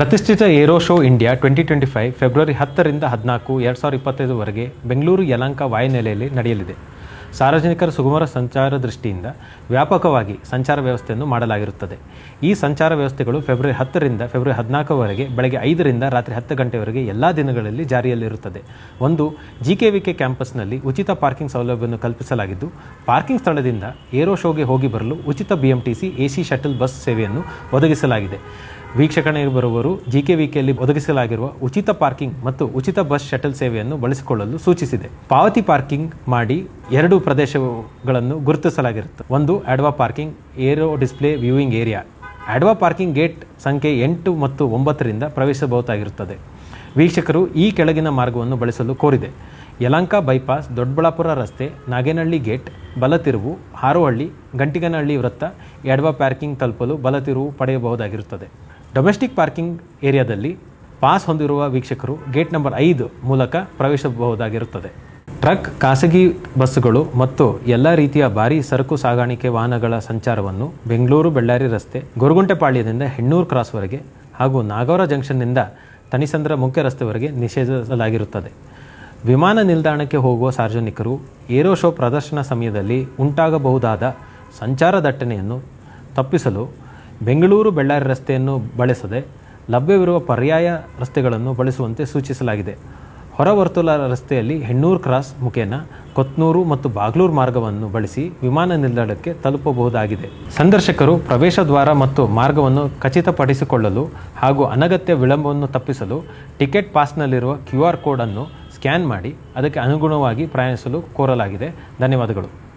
ಪ್ರತಿಷ್ಠಿತ aero show India twenty twenty five February ಹತ್ತರಿಂದ ಹದಿನಾಲ್ಕು ಎರಡು ಸಾವಿರದ ಇಪ್ಪತ್ತೈದುವರೆಗೆ ಬೆಂಗಳೂರು ಯಲಂಕ ವಾಯುನೆಲೆಯಲ್ಲಿ ನಡೆಯಲಿದೆ. ಸಾರ್ವಜನಿಕರ ಸುಗಮರ ಸಂಚಾರ ದೃಷ್ಟಿಯಿಂದ ವ್ಯಾಪಕವಾಗಿ ಸಂಚಾರ ವ್ಯವಸ್ಥೆಯನ್ನು ಮಾಡಲಾಗಿರುತ್ತದೆ. ಈ ಸಂಚಾರ ವ್ಯವಸ್ಥೆಗಳು ಫೆಬ್ರವರಿ ಹತ್ತರಿಂದ ಫೆಬ್ರವರಿ ಹದಿನಾಲ್ಕರವರೆಗೆ ಬೆಳಗ್ಗೆ ಐದರಿಂದ ರಾತ್ರಿ ಹತ್ತು ಗಂಟೆವರೆಗೆ ಎಲ್ಲ ದಿನಗಳಲ್ಲಿ ಜಾರಿಯಲ್ಲಿರುತ್ತದೆ. ಒಂದು ಜಿ ಕೆ ವಿ ಕೆ ಕ್ಯಾಂಪಸ್ನಲ್ಲಿ ಉಚಿತ ಪಾರ್ಕಿಂಗ್ ಸೌಲಭ್ಯವನ್ನು ಕಲ್ಪಿಸಲಾಗಿದ್ದು, ಪಾರ್ಕಿಂಗ್ ಸ್ಥಳದಿಂದ ಏರೋ ಶೋಗೆ ಹೋಗಿ ಬರಲು ಉಚಿತ B M T C A C shuttle, bus ಸೇವೆಯನ್ನು ಒದಗಿಸಲಾಗಿದೆ. ವೀಕ್ಷಕಣೆ ಬರುವವರು ಜಿ ಕೆ ವಿಕೆಯಲ್ಲಿ ಒದಗಿಸಲಾಗಿರುವ ಉಚಿತ ಪಾರ್ಕಿಂಗ್ ಮತ್ತು ಉಚಿತ ಬಸ್ ಶಟಲ್ ಸೇವೆಯನ್ನು ಬಳಸಿಕೊಳ್ಳಲು ಸೂಚಿಸಿದೆ. ಪಾವತಿ ಪಾರ್ಕಿಂಗ್ ಮಾಡಿ ಎರಡು ಪ್ರದೇಶಗಳನ್ನು ಗುರುತಿಸಲಾಗಿರುತ್ತೆ ಒಂದು ADVA parking aero display viewing area ADVA parking gate ಸಂಖ್ಯೆ ಎಂಟು ಮತ್ತು ಒಂಬತ್ತರಿಂದ ಪ್ರವೇಶಬಹುದಾಗಿರುತ್ತದೆ ವೀಕ್ಷಕರು ಈ ಕೆಳಗಿನ ಮಾರ್ಗವನ್ನು ಬಳಸಲು ಕೋರಿದೆ. ಯಲಂಕ ಬೈಪಾಸ್ ದೊಡ್ಡಬಳ್ಳಾಪುರ ರಸ್ತೆ, ನಾಗೇನಹಳ್ಳಿ ಗೇಟ್ ಬಲತಿರುವು, ಹಾರೋಹಳ್ಳಿ, ಗಂಟಿಗನಹಳ್ಳಿ ವೃತ್ತ ಎಡವ ಪಾರ್ಕಿಂಗ್ ತಲುಪಲು ಬಲತಿರುವು ಪಡೆಯಬಹುದಾಗಿರುತ್ತದೆ. ಡೊಮೆಸ್ಟಿಕ್ ಪಾರ್ಕಿಂಗ್ ಏರಿಯಾದಲ್ಲಿ ಪಾಸ್ ಹೊಂದಿರುವ ವೀಕ್ಷಕರು ಗೇಟ್ ನಂಬರ್ ಐದು ಮೂಲಕ ಪ್ರವೇಶಿಸಬಹುದಾಗಿರುತ್ತದೆ. ಟ್ರಕ್ ಖಾಸಗಿ ಬಸ್ಸುಗಳು ಮತ್ತು ಎಲ್ಲ ರೀತಿಯ ಭಾರಿ ಸರಕು ಸಾಗಾಣಿಕೆ ವಾಹನಗಳ ಸಂಚಾರವನ್ನು ಬೆಂಗಳೂರು ಬಳ್ಳಾರಿ ರಸ್ತೆ ಗೊರಗುಂಟೆಪಾಳ್ಯದಿಂದ ಹೆಣ್ಣೂರು ಕ್ರಾಸ್ವರೆಗೆ ಹಾಗೂ ನಾಗೌರ ಜಂಕ್ಷನ್ನಿಂದ ತನಿಸಂದ್ರ ಮುಖ್ಯ ರಸ್ತೆವರೆಗೆ ನಿಷೇಧಿಸಲಾಗಿರುತ್ತದೆ. ವಿಮಾನ ನಿಲ್ದಾಣಕ್ಕೆ ಹೋಗುವ ಸಾರ್ವಜನಿಕರು ಏರೋ ಶೋ ಪ್ರದರ್ಶನ ಸಮಯದಲ್ಲಿ ಉಂಟಾಗಬಹುದಾದ ಸಂಚಾರ ದಟ್ಟಣೆಯನ್ನು ತಪ್ಪಿಸಲು ಬೆಂಗಳೂರು ಬೆಳ್ಳಾರಿ ರಸ್ತೆಯನ್ನು ಬಳಸದೆ ಲಭ್ಯವಿರುವ ಪರ್ಯಾಯ ರಸ್ತೆಗಳನ್ನು ಬಳಸುವಂತೆ ಸೂಚಿಸಲಾಗಿದೆ. ಹೊರವರ್ತುಲ ರಸ್ತೆಯಲ್ಲಿ ಹೆಣ್ಣೂರು ಕ್ರಾಸ್ ಮುಖೇನ, ಕೊತ್ನೂರು ಮತ್ತು ಬಾಗ್ಲೂರು ಮಾರ್ಗವನ್ನು ಬಳಸಿ ವಿಮಾನ ನಿಲ್ದಾಣಕ್ಕೆ ತಲುಪಬಹುದಾಗಿದೆ. ಸಂದರ್ಶಕರು ಪ್ರವೇಶ ದ್ವಾರ ಮತ್ತು ಮಾರ್ಗವನ್ನು ಖಚಿತಪಡಿಸಿಕೊಳ್ಳಲು ಹಾಗೂ ಅನಗತ್ಯ ವಿಳಂಬವನ್ನು ತಪ್ಪಿಸಲು ಟಿಕೆಟ್ ಪಾಸ್ನಲ್ಲಿರುವ ಕ್ಯೂ ಆರ್ ಕೋಡನ್ನು ಸ್ಕ್ಯಾನ್ ಮಾಡಿ ಅದಕ್ಕೆ ಅನುಗುಣವಾಗಿ ಪ್ರಯಾಣಿಸಲು ಕೋರಲಾಗಿದೆ. ಧನ್ಯವಾದಗಳು.